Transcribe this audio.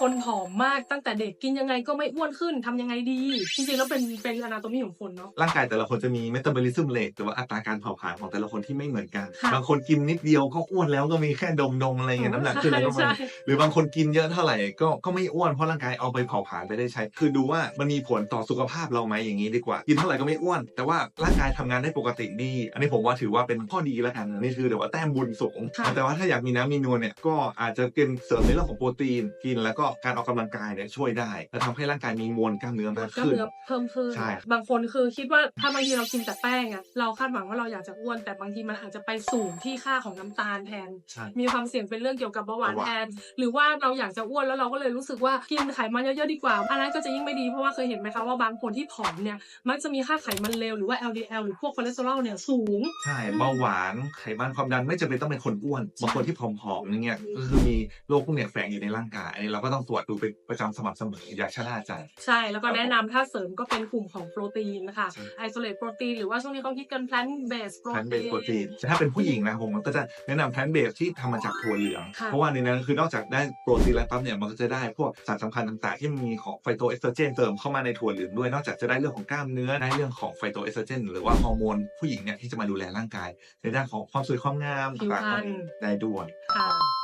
คนผอมมากตั้งแต่เด็กกินยังไงก็ไม่อ้วนขึ้นทำยังไงดี จริงๆแล้วเป็นเป็นอนาโตมีของคนเนาะ ร่างกายแต่ละคนจะมีเมตาบอลิซึมเลทหรือว่าอัตราการเผาผลาญของแต่ละคนที่ไม่เหมือนกัน ค่ะ บางคนกินนิดเดียวก็อ้วนแล้วก็มีแค่ดมดมๆอะไรเงี้ยน้ำหนักขึ้นแล้วก็ใช่ไม่ใช่ หรือบางคนกินเยอะเท่าไหร่ก็ก็ไม่อ้วนเพราะร่างกายเอาไปเผาผลาญไปได้ใช้ คือดูว่ามันมีผลต่อสุขภาพเราไหมอย่างนี้ดีกว่า กินเท่าไหร่ก็ไม่อ้วน แต่ว่าร่างกายทำงานได้ปกติดี อันนี้ผมว่าถือว่าเป็นข้อดีแล้วกันอันนี่คือเดี๋ยวว่าแต้มบุญสูง ค่ะ แต่ว่าถ้าอยากมีน้ำมีนวลเนี่ยก็อาจจะกินเสริมในเรื่องของโปรตีนกินแล้วก็การออกกำลังกายเนี่ยช่วยได้ และทำให้ร่างกายมีมวลกล้ามเนื้อมากก็ขึ้น เนื้อเพิ่มขึ้นใช่ บางคนคือคิดว่าถ้าบางทีเรากินแต่แป้งอะเราคาดหวังว่าเราอยากจะอ้วน แต่บางทีมันอาจจะไปสูงที่ค่าของน้ำตาลแทน ใช่ มีความเสี่ยงเป็นเรื่องเกี่ยวกับเบาหวานเบาหวาน แทน หรือว่าเราอยากจะอ้วนแล้วเราก็เลยรู้สึกว่ากินไขมันเยอะๆดีกว่า อันนั้นก็จะยิ่งไม่ดีเพราะว่าเคยเห็นไหมคะว่าบางคนที่ผอมเนี่ยมักจะมีค่าไขมันเลวหรือว่า LDL หรือพวกคอเลสเตอรอลเนี่ยสูง ใช่เบาหวานไขมันความดันไม่จำเป็นต้องเป็นคนอ้วนบางคนที่ผอมๆอย่างเงี้ยก็คือมีโรคพวกเนี้ยแฝงอยู่ในร่างกายอันนี้เราก็ต้องตรวจดูเป็นประจำสม่ำเสมออย่าชะล่าใจ ใช่แล้วก็แนะนำถ้าเสริมก็เป็นกลุ่มของโปรตีนนะคะใช่ไอโซเลตโปรตีนหรือว่าช่วงนี้เขาคิดกัน plant based แพลนเบสโปรตี protein นถ้าเป็นผู้หญิงนะผมก็จะแนะนำแพลนเบสที่ทำมาจากถั่วเหลืองค่ะเพราะว่าในนั้นคือนอกจากได้โปรตีนแล้วปั๊บเนี่ยมันก็จะได้พวกสารสำคัญต่างๆ ที่มันมีของไฟโตเอสโตรเจนเติมเข้ามาในถั่วเหลืองด้วย นอกจากจะได้เรื่องของกล้ามเนื้อได้เรื่องของไฟโตเอสโตรเจนหรือว่าฮอร์โมนผู้หญิงเนี่ยที่จะมาดูแลร่างกาย ในด้านของความสวยความงามผิวพรรณต่างๆได้ด้วยค่ะ